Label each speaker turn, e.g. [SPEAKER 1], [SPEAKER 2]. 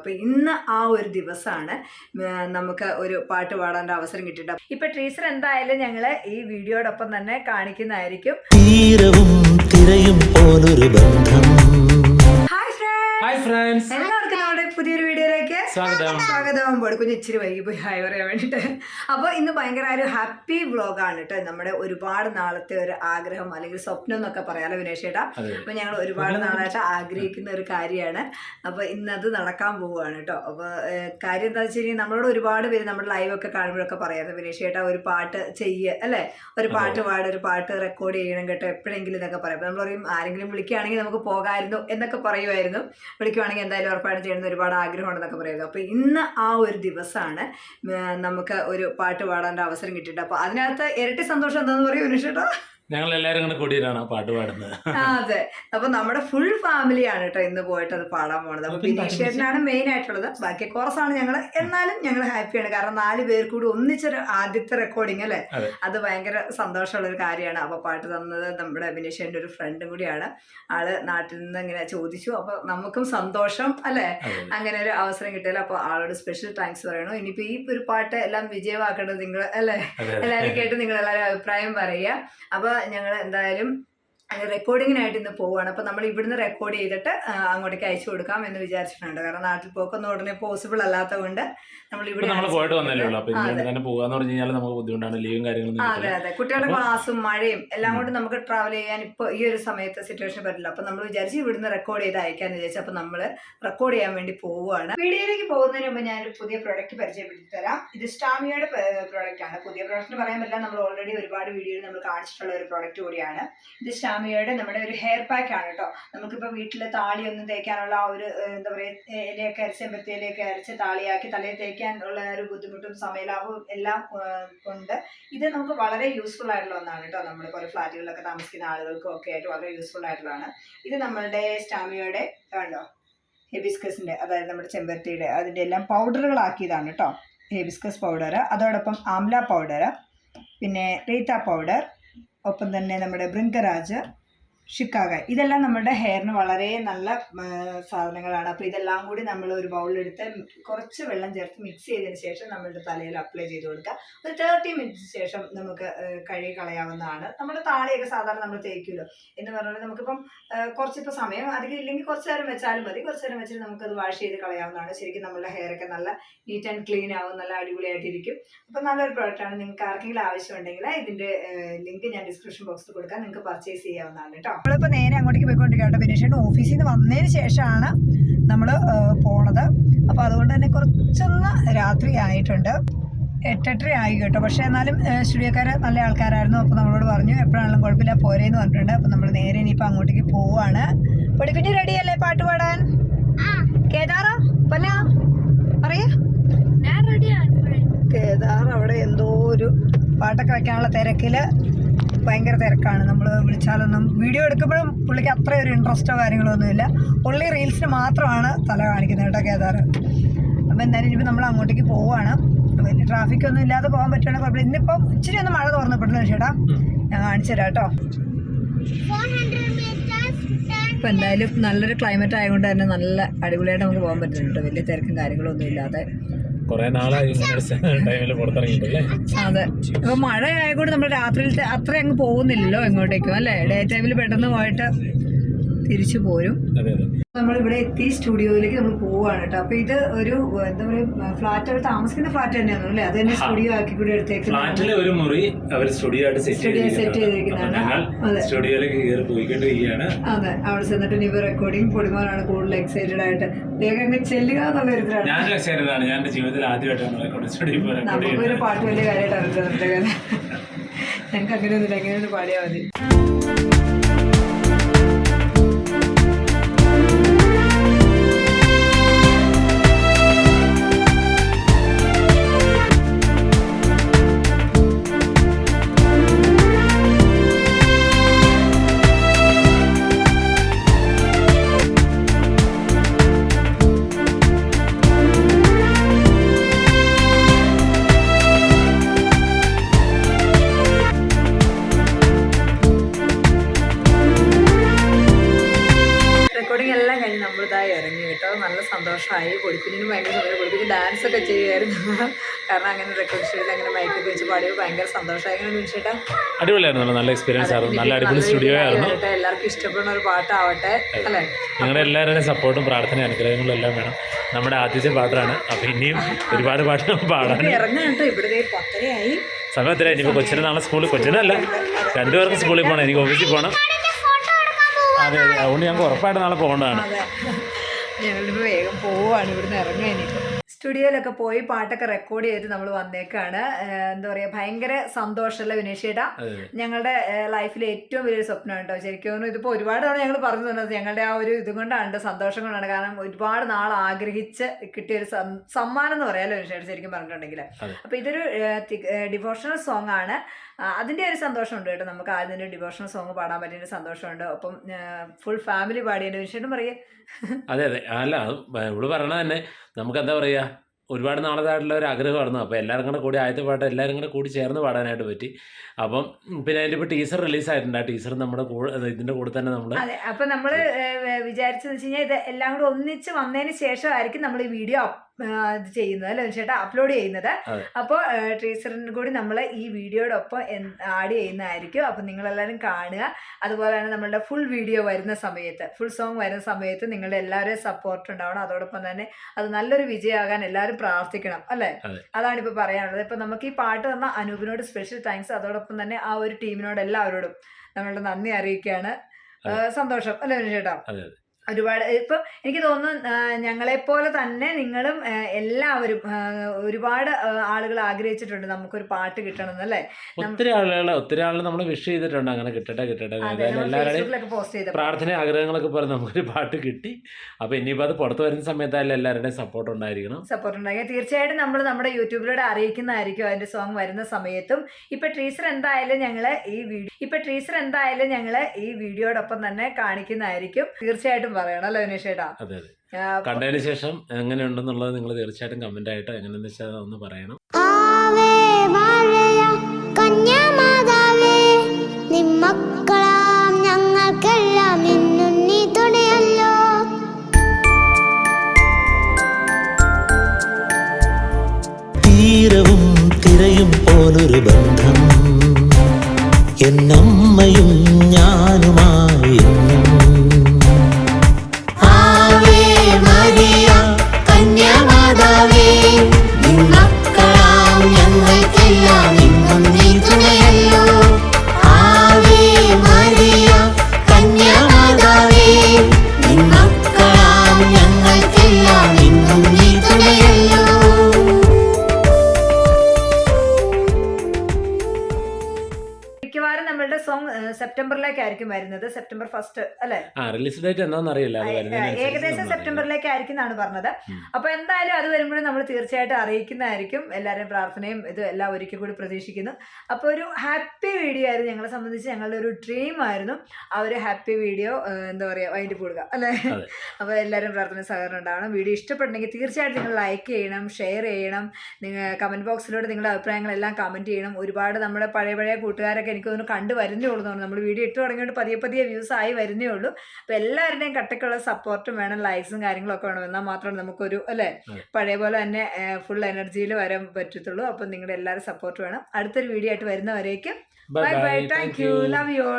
[SPEAKER 1] അപ്പോൾ ഇന്ന് ആ ഒരു ദിവസമാണ് നമുക്ക് ഒരു പാട്ട് പാടാൻ അവസരം കിട്ടിയിട്ട്. ഇപ്പൊ ടീച്ചർ എന്തായാലും ഞങ്ങൾ ഈ വീഡിയോടൊപ്പം തന്നെ കാണിക്കുന്നതായിരിക്കും.
[SPEAKER 2] തീരവും തിരയും പോലൊരു ബന്ധം.
[SPEAKER 1] ഹായ് ഫ്രണ്ട്സ്
[SPEAKER 3] ഹായ് ഫ്രണ്ട്സ്
[SPEAKER 1] പുതിയൊരു വീഡിയോയിലേക്ക്
[SPEAKER 3] സ്വാഗതം.
[SPEAKER 1] സ്വാഗതം പോയി കുഞ്ഞ് ഇച്ചിരി വൈകി പോയി ഹായ് പറയാൻ വേണ്ടിയിട്ട് അപ്പോൾ ഇന്ന് ഭയങ്കര ഒരു ഹാപ്പി ആണ് കേട്ടോ. നമ്മുടെ ഒരുപാട് നാളത്തെ ഒരു ആഗ്രഹം അല്ലെങ്കിൽ സ്വപ്നം എന്നൊക്കെ പറയാലോ വിനേഷ് ചേട്ടാ.
[SPEAKER 3] അതെ.
[SPEAKER 1] അപ്പോൾ ഞങ്ങൾ ഒരുപാട് നാളായിട്ട് ആഗ്രഹിക്കുന്ന ഒരു കാര്യമാണ്. അപ്പോൾ ഇന്നത് നടക്കാൻ പോവുകയാണ് കേട്ടോ. അപ്പോൾ കാര്യം എന്താ വെച്ച് കഴിഞ്ഞാൽ നമ്മളോട് ഒരുപാട് പേര് നമ്മുടെ ലൈവൊക്കെ കാണുമ്പോഴൊക്കെ പറയാറ് വിനേഷ് ചേട്ടാ ഒരു പാട്ട് ചെയ്യുക അല്ലേ? ഒരു പാട്ട് പാട് ഒരു പാട്ട് റെക്കോർഡ് ചെയ്യണം കേട്ടോ. എപ്പോഴെങ്കിലും ഇതൊക്കെ പറയും. നമ്മൾ പറയും ആരെങ്കിലും വിളിക്കുകയാണെങ്കിൽ നമുക്ക് പോകാമായിരുന്നു എന്നൊക്കെ പറയുമായിരുന്നു. വിളിക്കുവാണെങ്കിൽ എന്തായാലും ഉറപ്പാണ് ചെയ്യുന്ന ഒരുപാട് ആഗ്രഹമുണ്ടെന്നൊക്കെ പറയുന്നത് അപ്പോൾ ഇന്ന് ആ ഒരു ദിവസമാണ് നമുക്ക് ഒരു പാട്ട് പാടാൻ അവസരം കിട്ടിയിട്ട്. അപ്പോൾ അതിനകത്ത് ഇരട്ടി സന്തോഷം എന്താണെന്ന് പറയും ഉനിഷേട്ടാ
[SPEAKER 3] ഞങ്ങൾ എല്ലാരും കൂടെ കൂടിയിട്ടാണ് പാട്ട് പാടുന്നത്.
[SPEAKER 1] അതെ. അപ്പൊ നമ്മുടെ ഫുൾ ഫാമിലിയാണ് കേട്ടോ ഇന്ന് പോയിട്ട് അത് പാടാൻ പോണത്. അപ്പൊ ബിനീഷേട്ടനാണ് മെയിൻ ആയിട്ടുള്ളത്. ബാക്കി കോറസാണ് ഞങ്ങൾ എന്നാലും ഞങ്ങൾ ഹാപ്പിയാണ് കാരണം നാല് പേർ കൂടി ഒന്നിച്ചൊരു ആദ്യത്തെ റെക്കോർഡിങ് അല്ലേ?
[SPEAKER 3] അതെ.
[SPEAKER 1] ഭയങ്കര സന്തോഷമുള്ള ഒരു കാര്യമാണ്. അപ്പൊ പാട്ട് തന്നത് നമ്മുടെ ബിനീഷേട്ടന്റെ ഒരു ഫ്രണ്ടും കൂടിയാണ്. ആൾ നാട്ടിൽ നിന്ന് ഇങ്ങനെ ചോദിച്ചു. അപ്പൊ നമുക്കും സന്തോഷം അല്ലെ? അങ്ങനെ ഒരു അവസരം കിട്ടിയാലും അപ്പൊ ആളോട് സ്പെഷ്യൽ താങ്ക്സ് പറയണു. ഇനിയിപ്പോ ഈ ഒരു പാട്ട് എല്ലാം വിജയമാക്കേണ്ടത് നിങ്ങൾ അല്ലെ?
[SPEAKER 3] അതെ.
[SPEAKER 1] കേട്ട് നിങ്ങൾ എല്ലാവരും അഭിപ്രായം പറയുക. അപ്പോൾ ഞങ്ങൾ എന്തായാലും റെക്കോർഡിങ്ങിനായിട്ട് ഇന്ന് പോവുകയാണ് അപ്പോൾ നമ്മൾ ഇവിടുന്ന് റെക്കോർഡ് ചെയ്തിട്ട് അങ്ങോട്ടേക്ക് അയച്ചു കൊടുക്കാം എന്ന് വിചാരിച്ചിട്ടുണ്ട്. കാരണം നാട്ടിൽ പോക്കൊന്നും ഉടനെ പോസിബിൾ അല്ലാത്തതുകൊണ്ട് നമ്മൾ ഇവിടെ
[SPEAKER 3] നമ്മൾ പോയിട്ട് വന്നല്ലേ ഉള്ളൂ.
[SPEAKER 1] അപ്പോൾ
[SPEAKER 3] തന്നെ പോകാന്ന് പറഞ്ഞു കഴിഞ്ഞാൽ നമുക്ക് ബുദ്ധിമുട്ടാണ്. ലീവും
[SPEAKER 1] കാര്യങ്ങളും അതെ അതെ. കുട്ടികളുടെ
[SPEAKER 3] ക്ലാസും
[SPEAKER 1] ക്ലാസ്സും മഴയും എല്ലാം കൊണ്ട് നമുക്ക് ട്രാവൽ ചെയ്യാൻ ഇപ്പോൾ ഈ ഒരു സമയത്ത് സിറ്റുവേഷൻ പറ്റില്ല. അപ്പോൾ നമ്മൾ വിചാരിച്ച് ഇവിടുന്ന് റെക്കോർഡ് ചെയ്ത് അയക്കാന്ന് വിചാരിച്ചു അപ്പോൾ നമ്മൾ റെക്കോർഡ് ചെയ്യാൻ വേണ്ടി പോവുകയാണ്. വീഡിയോയിലേക്ക് പോകുന്നതിന് മുമ്പ് ഒരു പുതിയ പ്രോഡക്റ്റ് പരിചയപ്പെടുത്തി തരാം ഇത് സ്റ്റാമിയയുടെ പ്രോഡക്റ്റ് ആണ്. പുതിയ പ്രോഡക്റ്റ് പറയാൻ പറ്റില്ല. നമ്മൾ ഓൾറെഡി ഒരുപാട് വീഡിയോയിൽ നമ്മൾ കാണിച്ചിട്ടുള്ള ഒരു പ്രോഡക്റ്റ് കൂടിയാണ്. ഇത് സ്റ്റാമിയയുടെ നമ്മുടെ ഒരു ഹെയർ പാക്ക് ആണ് കേട്ടോ നമുക്കിപ്പോൾ വീട്ടിൽ താളിയൊന്നും തേക്കാനുള്ള ആ ഒരു എന്താ പറയുക ഇലയൊക്കെ അരച്ച് ചെമ്പത്തിയിലൊക്കെ അരച്ച് താളിയാക്കി തലയിൽ തേക്കാനുള്ള ഒരു ബുദ്ധിമുട്ടും സമയലാഭവും എല്ലാം ഉണ്ട്. ഇത് നമുക്ക് വളരെ യൂസ്ഫുൾ ആയിട്ടുള്ള ഒന്നാണ് കേട്ടോ നമ്മൾ കുറേ ഫ്ലാറ്റുകളിലൊക്കെ താമസിക്കുന്ന ആളുകൾക്കും ഒക്കെ ആയിട്ട് വളരെ യൂസ്ഫുൾ ആയിട്ടുള്ളതാണ്. ഇത് നമ്മളുടെ സ്റ്റാമിയയുടെ കണ്ടോ ഹെബിസ്കസിന്റെ അതായത് നമ്മുടെ ചെമ്പരത്തിയുടെ അതിന്റെ എല്ലാം പൗഡറുകളാക്കിയതാണ് കേട്ടോ ഹെബിസ്കസ് പൗഡർ അതോടൊപ്പം ആംല പൗഡർ പിന്നെ റീത്ത പൗഡർ ഒപ്പം തന്നെ നമ്മുടെ ബൃങ്കരാജ് ഷിക്കാഗ. ഇതെല്ലാം നമ്മുടെ ഹെയറിന് വളരെ നല്ല സാധനങ്ങളാണ്. അപ്പോൾ ഇതെല്ലാം കൂടി നമ്മൾ ഒരു ബൗളിലെടുത്ത് കുറച്ച് വെള്ളം ചേർത്ത് മിക്സ് ചെയ്തതിന് ശേഷം നമ്മളുടെ തലയിൽ അപ്ലൈ ചെയ്ത് കൊടുക്കുക. ഒരു തേർട്ടി മിനിറ്റ്സ് ശേഷം നമുക്ക് കഴുകി കളയാവുന്നതാണ്. നമ്മുടെ താളിയൊക്കെ സാധാരണ നമ്മൾ തേക്കുമല്ലോ എന്ന് പറഞ്ഞാൽ നമുക്കിപ്പം കുറച്ചിപ്പോൾ സമയം അധികം ഇല്ലെങ്കിൽ കുറച്ച് നേരം വെച്ചാലും മതി. കുറച്ച് നേരം വെച്ചിട്ട് നമുക്കത് വാഷ് ചെയ്ത് കളയാവുന്നതാണ്. ശരിക്കും നമ്മുടെ ഹെയറൊക്കെ നല്ല നീറ്റ് ആൻഡ് ക്ലീൻ ആവും നല്ല അടിപൊളിയായിട്ടിരിക്കും. അപ്പോൾ നല്ലൊരു പ്രോഡക്റ്റാണ് നിങ്ങൾക്ക് ആർക്കെങ്കിലും ആവശ്യമുണ്ടെങ്കിൽ ഇതിന്റെ ലിങ്ക് ഞാൻ ഡിസ്ക്രിപ്ഷൻ ബോക്സിൽ കൊടുക്കാം. നിങ്ങൾക്ക് പർച്ചേസ് ചെയ്യാവുന്നതാണ് കേട്ടോ. നമ്മളിപ്പോൾ നേരെ അങ്ങോട്ടേക്ക് പോയിക്കൊണ്ടിരിക്കും കേട്ടോ. ബിനേഷേട്ട് ഓഫീസിൽ നിന്ന് വന്നതിന് ശേഷമാണ് നമ്മൾ പോണത്. അപ്പോൾ അതുകൊണ്ട് തന്നെ കുറച്ചൊന്ന് രാത്രി ആയിട്ടുണ്ട്. എട്ടെട്ടര ആയി കേട്ടോ. പക്ഷേ എന്നാലും സ്റ്റുഡിയോക്കാർ നല്ല ആൾക്കാരായിരുന്നു. അപ്പോൾ നമ്മളോട് പറഞ്ഞു എപ്പോഴാണെങ്കിലും കുഴപ്പമില്ല പോരേന്ന് പറഞ്ഞിട്ടുണ്ട്. അപ്പോൾ നമ്മൾ നേരെ ഇനിയിപ്പോൾ അങ്ങോട്ടേക്ക് പോവാണ്. പൊടിക്കുഞ്ഞ് റെഡിയല്ലേ പാട്ട് പാടാൻ? കേദാറോ? പന്ന?
[SPEAKER 4] പറയാ.
[SPEAKER 1] കേദാർ അവിടെ എന്തോ ഒരു പാട്ടൊക്കെ വെക്കാനുള്ള തിരക്കിൽ ഭയങ്കര തിരക്കാണ്. നമ്മൾ വിളിച്ചാലൊന്നും വീഡിയോ എടുക്കുമ്പോഴും പുള്ളിക്ക് അത്ര ഒരു ഇൻട്രസ്റ്റോ കാര്യങ്ങളോ ഒന്നുമില്ല പുള്ളി റീൽസിന് മാത്രമാണ് തല കാണിക്കുന്നത് കേട്ടോ കേദാർ അപ്പോൾ എന്തായാലും ഇനിയിപ്പോൾ നമ്മൾ അങ്ങോട്ടേക്ക് പോവുകയാണ് വലിയ ട്രാഫിക് ഒന്നും ഇല്ലാതെ പോകാൻ പറ്റുകയാണെങ്കിൽ കുഴപ്പമില്ല. ഇന്നിപ്പം ഇച്ചിരി ഒന്ന് മഴ തുറന്നപ്പെട്ടു ചേട്ടാ? ഞാൻ കാണിച്ചു തരാം കേട്ടോ. ഇപ്പം എന്തായാലും നല്ലൊരു ക്ലൈമറ്റ് ആയതുകൊണ്ട് തന്നെ നല്ല അടിപൊളിയായിട്ട് നമുക്ക് പോകാൻ പറ്റുന്നുണ്ട് വലിയ തിരക്കും കാര്യങ്ങളൊന്നും ഇല്ലാതെ.
[SPEAKER 3] കുറെ നാളായി ടൈമിൽ പുറത്തിറങ്ങിയിട്ടല്ലേ?
[SPEAKER 1] അതെ. അപ്പൊ മഴ ആയതുകൊണ്ട് നമ്മൾ രാത്രിയിലത്തെ അത്ര അങ്ങ് പോകുന്നില്ലല്ലോ എങ്ങോട്ടേക്കും അല്ലേ? ഡേ ടൈമിൽ പെട്ടെന്ന് പോയിട്ട് തിരിച്ചു പോരും. നമ്മളിവിടെ എത്തി സ്റ്റുഡിയോയിലേക്ക് നമ്മൾ പോവാണ് കേട്ടോ. അപ്പൊ ഇത് ഒരു എന്താ പറയുക ഫ്ലാറ്റ് അവർ താമസിക്കുന്ന ഫ്ലാറ്റ് തന്നെയാണോ അല്ലേ? അത് തന്നെ സ്റ്റുഡിയോ ആക്കി കൂടി എടുത്തേക്കുന്നത്.
[SPEAKER 3] ഒരു മുറി അവർ സ്റ്റുഡിയോ ആയിട്ട് സെറ്റ്
[SPEAKER 1] set ചെയ്തിരിക്കുന്നതാണ്.
[SPEAKER 3] സ്റ്റുഡിയോയിലേക്ക് കയറി പോയിക്കൊണ്ടിരിക്കുകയാണ്.
[SPEAKER 1] അതെ. അവിടെ ചെന്നിട്ട് ഇനി റെക്കോർഡിംഗ് പൊടിമാറാണ് കൂടുതൽ എക്സൈറ്റഡ് ആയിട്ട്. വേഗം അങ്ങ് ചെല്ലുക എന്നുള്ള ഒരു
[SPEAKER 3] ഞാനും എക്സൈറ്റഡ് ആണ്. ഞാൻ ജീവിതത്തിൽ ആദ്യമായിട്ടാണ് റെക്കോർഡ് സ്റ്റുഡിയോ
[SPEAKER 1] നമുക്കൊരു പാട്ട് വലിയ കാര്യമായിട്ട് അറിഞ്ഞത് ഞങ്ങൾക്ക് അങ്ങനെയൊന്നുമില്ല എങ്ങനെ ഒന്ന് പാടിയാൽ മതി. പൊടിപ്പിനും ഭയങ്കര സമയം ഡാൻസൊക്കെ ഡാൻസ് ഒക്കെ ചെയ്യുമായിരുന്നു കാരണം അങ്ങനെ റെക്കോർഡ് അങ്ങനെ മൈക്കൊക്കെ വെച്ച് പാടിയപ്പോൾ ഭയങ്കര സന്തോഷമായി. അങ്ങനെ വിളിച്ചിട്ടാ
[SPEAKER 3] അടിപൊളിയായിരുന്നു. നല്ല എക്സ്പീരിയൻസ് ആയിരുന്നു. നല്ല അടിപൊളി സ്റ്റുഡിയോ ആയിരുന്നു
[SPEAKER 1] എല്ലാവർക്കും ഇഷ്ടപ്പെടുന്ന ഒരു പാട്ടാവട്ടെ അല്ലേ?
[SPEAKER 3] നിങ്ങളുടെ എല്ലാവരുടെയും സപ്പോർട്ടും പ്രാർത്ഥന അനുഗ്രഹങ്ങളും എല്ലാം വേണം. നമ്മുടെ ആദ്യത്തെ പാട്ടാണ്. അപ്പോൾ ഇനിയും ഒരുപാട് പാട്ട് പാടാൻ.
[SPEAKER 1] ഇറങ്ങാൻ കേട്ടോ. ഇവിടെ പത്തരയായി പത്തരയായി.
[SPEAKER 3] സമയത്തില്ല ഇനിയിപ്പോൾ കൊച്ചിന് നാളെ സ്കൂളിൽ കൊച്ചിനല്ല. രണ്ടുപേർക്ക് സ്കൂളിൽ പോകണം എനിക്ക് ഓഫീസിൽ പോകണം അതെ അതെ. അതുകൊണ്ട് ഞങ്ങൾക്ക് ഉറപ്പായിട്ട് നാളെ പോകേണ്ടതാണ്.
[SPEAKER 1] അതെ. ഞങ്ങളിപ്പോൾ വേഗം പോവാണ് ഇവിടുന്ന് ഇറങ്ങാൻ ഇനിയിപ്പോൾ സ്റ്റുഡിയോയിലൊക്കെ പോയി പാട്ടൊക്കെ റെക്കോർഡ് ചെയ്തിട്ട് നമ്മൾ വന്നേക്കാണ്. എന്താ പറയുക ഭയങ്കര സന്തോഷമല്ല വിനേഷ് ചേട്ടാ ഞങ്ങളുടെ ലൈഫിലെ ഏറ്റവും വലിയൊരു സ്വപ്നം കേട്ടോ. ശരിക്കും ഇതിപ്പോ ഇതിപ്പോൾ ഒരുപാട് തവണ ഞങ്ങൾ പറഞ്ഞു തന്നത് ഞങ്ങളുടെ ആ ഒരു ഇത് കൊണ്ടാണ് സന്തോഷം കൊണ്ടാണ് കാരണം ഒരുപാട് നാൾ ആഗ്രഹിച്ച് കിട്ടിയ ഒരു സമ്മാനം എന്ന് പറയാമല്ലോ വിനേഷ് ചേട്ടാ ശരിക്കും പറഞ്ഞിട്ടുണ്ടെങ്കിൽ
[SPEAKER 3] അപ്പൊ
[SPEAKER 1] അപ്പോൾ ഇതൊരു ഡിവോഷണൽ സോങ് ആണ്. അതിന്റെ അതിന്റെ ഒരു സന്തോഷമുണ്ട് കേട്ടോ. നമുക്ക് ആദ്യം തന്നെ ഡിവോഷണൽ സോങ് പാടാൻ പറ്റിയ സന്തോഷമുണ്ട്. അപ്പം ഫുൾ ഫാമിലി പാടിയതിന്റെ വിഷയം പറയേ.
[SPEAKER 3] അതെ അതെ. അല്ല അത് ഇവിടെ പറഞ്ഞ തന്നെ നമുക്ക് എന്താ പറയുക ഒരുപാട് നാളതായിട്ടുള്ള ഒരു ആഗ്രഹമായിരുന്നു. അപ്പോൾ എല്ലാവരും കൂടെ കൂടി ആദ്യത്തെ പാട്ട് എല്ലാവരും കൂടെ കൂടി ചേർന്ന് പാടാനായിട്ട് പറ്റി. അപ്പം പിന്നെ അതിന്റെ ഇപ്പോൾ ടീസർ റിലീസായിട്ടുണ്ട്. ആ ടീസർ നമ്മുടെ കൂടെ ഇതിന്റെ കൂടെ തന്നെ നമ്മൾ
[SPEAKER 1] അതെ. അപ്പൊ നമ്മൾ വിചാരിച്ചെന്ന് വെച്ച് കഴിഞ്ഞാൽ ഇത് എല്ലാം കൂടെ ഒന്നിച്ച് വന്നതിന് ശേഷമായിരിക്കും നമ്മൾ ഈ വീഡിയോ ഇത് ചെയ്യുന്നത് അല്ലെ ചേട്ടാ അപ്ലോഡ് ചെയ്യുന്നത്. അപ്പോൾ ട്രീസറിന് കൂടി നമ്മൾ ഈ വീഡിയോടൊപ്പം ആഡ് ചെയ്യുന്നതായിരിക്കും. അപ്പം നിങ്ങളെല്ലാവരും കാണുക. അതുപോലെ തന്നെ നമ്മളുടെ ഫുൾ വീഡിയോ വരുന്ന സമയത്ത് ഫുൾ സോങ് വരുന്ന സമയത്ത് നിങ്ങളുടെ എല്ലാവരുടെയും സപ്പോർട്ട് ഉണ്ടാവണം. അതോടൊപ്പം തന്നെ അത് നല്ലൊരു വിജയമാകാൻ എല്ലാവരും പ്രാർത്ഥിക്കണം അല്ലേ? അതാണ് ഇപ്പോൾ പറയാനുള്ളത്. ഇപ്പം നമുക്ക് ഈ പാട്ട് തന്ന അനൂപിനോട് സ്പെഷ്യൽ താങ്ക്സ് അതോടൊപ്പം തന്നെ ആ ഒരു ടീമിനോട് എല്ലാവരോടും നമ്മളുടെ നന്ദി അറിയിക്കുകയാണ്. സന്തോഷം അല്ലേ ചേട്ടാ. ഒരുപാട് ഇപ്പൊ എനിക്ക് തോന്നുന്നു ഞങ്ങളെ പോലെ തന്നെ നിങ്ങളും എല്ലാവരും ഒരുപാട് ആളുകൾ ആഗ്രഹിച്ചിട്ടുണ്ട് നമുക്കൊരു പാട്ട് കിട്ടണം എന്നല്ലേ
[SPEAKER 3] ഒത്തിരി ആളുകൾ ഒത്തിരി ആളുകൾ നമ്മൾ വിഷ് ചെയ്തിട്ടുണ്ട്. അങ്ങനെ കിട്ടട്ടെ കിട്ടട്ടെ. എല്ലാവരുടെയും പ്രാർത്ഥന ആഗ്രഹങ്ങളൊക്കെ പറഞ്ഞ് നമുക്കൊരു പാട്ട് കിട്ടി. അപ്പൊ ഇനിയിപ്പോൾ അത് പുറത്തു വരുന്ന സമയത്തായാലും എല്ലാവരുടെയും സപ്പോർട്ട് ഉണ്ടായിരിക്കണം.
[SPEAKER 1] സപ്പോർട്ട് ഉണ്ടായി തീർച്ചയായിട്ടും നമ്മൾ നമ്മുടെ യൂട്യൂബിലൂടെ അറിയിക്കുന്നതായിരിക്കും അതിന്റെ സോങ് വരുന്ന സമയത്തും. ഇപ്പൊ ട്രീസർ എന്തായാലും ഞങ്ങൾ ഈ വീഡിയോ ഇപ്പൊ ട്രീസർ എന്തായാലും ഞങ്ങൾ ഈ വീഡിയോടൊപ്പം തന്നെ കാണിക്കുന്നതായിരിക്കും. തീർച്ചയായിട്ടും പറയണം അല്ലേ വിനേഷ് ചേട്ടാ
[SPEAKER 3] അതെ അതെ. കണ്ടതിന് ശേഷം എങ്ങനെയുണ്ടെന്നുള്ളത് നിങ്ങൾ തീർച്ചയായിട്ടും കമന്റ് ആയിട്ട് എങ്ങനെയെന്ന് വെച്ചാൽ ഒന്ന് പറയണം.
[SPEAKER 4] ആവേ വാഴയ കന്യാമാതാവേ നിമ്മക്കളാം ഞങ്ങൾക്കെല്ലാം ഇന്നുണ്ണി തുണയല്ലോ.
[SPEAKER 2] തീരവും തിരയും പോലൊരു ബന്ധം. എന്നമ്മയും ഞാനുമായി
[SPEAKER 1] സോങ് സെപ്റ്റംബറിലേക്കായിരിക്കും വരുന്നത്. സെപ്റ്റംബർ ഫസ്റ്റ് അല്ലേ?
[SPEAKER 3] റിലീസ് ഡേറ്റ് എന്താണെന്ന് അറിയില്ല.
[SPEAKER 1] ഏകദേശം
[SPEAKER 3] സെപ്റ്റംബറിലേക്ക് ആയിരിക്കും
[SPEAKER 1] സെപ്റ്റംബറിലേക്കായിരിക്കും എന്നാണ് പറഞ്ഞത് അപ്പൊ എന്തായാലും അത് വരുമ്പോഴും നമ്മൾ തീർച്ചയായിട്ടും അറിയിക്കുന്നതായിരിക്കും. എല്ലാവരും പ്രാർത്ഥനയും ഇത് എല്ലാം ഒരിക്കൽ കൂടി പ്രതീക്ഷിക്കുന്നു. അപ്പോൾ ഒരു ഹാപ്പി വീഡിയോ ആയിരുന്നു. ഞങ്ങളെ സംബന്ധിച്ച് ഞങ്ങളുടെ ഒരു ഡ്രീം ആയിരുന്നു. ആ ഒരു ഹാപ്പി വീഡിയോ എന്താ പറയുക അതിന്റെ കൂടുക അല്ലേ?
[SPEAKER 3] അപ്പൊ
[SPEAKER 1] അപ്പോൾ എല്ലാവരും പ്രാർത്ഥന സഹകരണം ഉണ്ടാവണം. വീഡിയോ ഇഷ്ടപ്പെട്ടെങ്കിൽ തീർച്ചയായിട്ടും നിങ്ങൾ ലൈക്ക് ചെയ്യണം ഷെയർ ചെയ്യണം. നിങ്ങൾ കമന്റ് ബോക്സിലൂടെ നിങ്ങളുടെ അഭിപ്രായങ്ങളെല്ലാം കമന്റ് ചെയ്യണം. ഒരുപാട് നമ്മുടെ പഴയ പഴയ കൂട്ടുകാരൊക്കെ എനിക്ക് തോന്നുന്നു കണ്ടു വരുന്നേ ഉള്ളൂ നമ്മൾ വീഡിയോ ഇട്ട് തുടങ്ങിയിട്ട് പതിയെ പതിയെ വ്യൂസ് ആയി വരുന്നേ ഉള്ളൂ. അപ്പോൾ എല്ലാവരുടെയും കട്ടക്കുള്ള സപ്പോർട്ടും വേണം ലൈക്സും കാര്യങ്ങളൊക്കെ വേണം. എന്നാൽ മാത്രമേ നമുക്കൊരു അല്ലേ? പഴയ പോലെ തന്നെ ഫുൾ എനർജിയിൽ വരാൻ പറ്റത്തുള്ളൂ. അപ്പം നിങ്ങളുടെ എല്ലാവരും സപ്പോർട്ട് വേണം. അടുത്തൊരു വീഡിയോ ആയിട്ട് വരുന്നവരേക്കും. Bye bye. Thank you love you all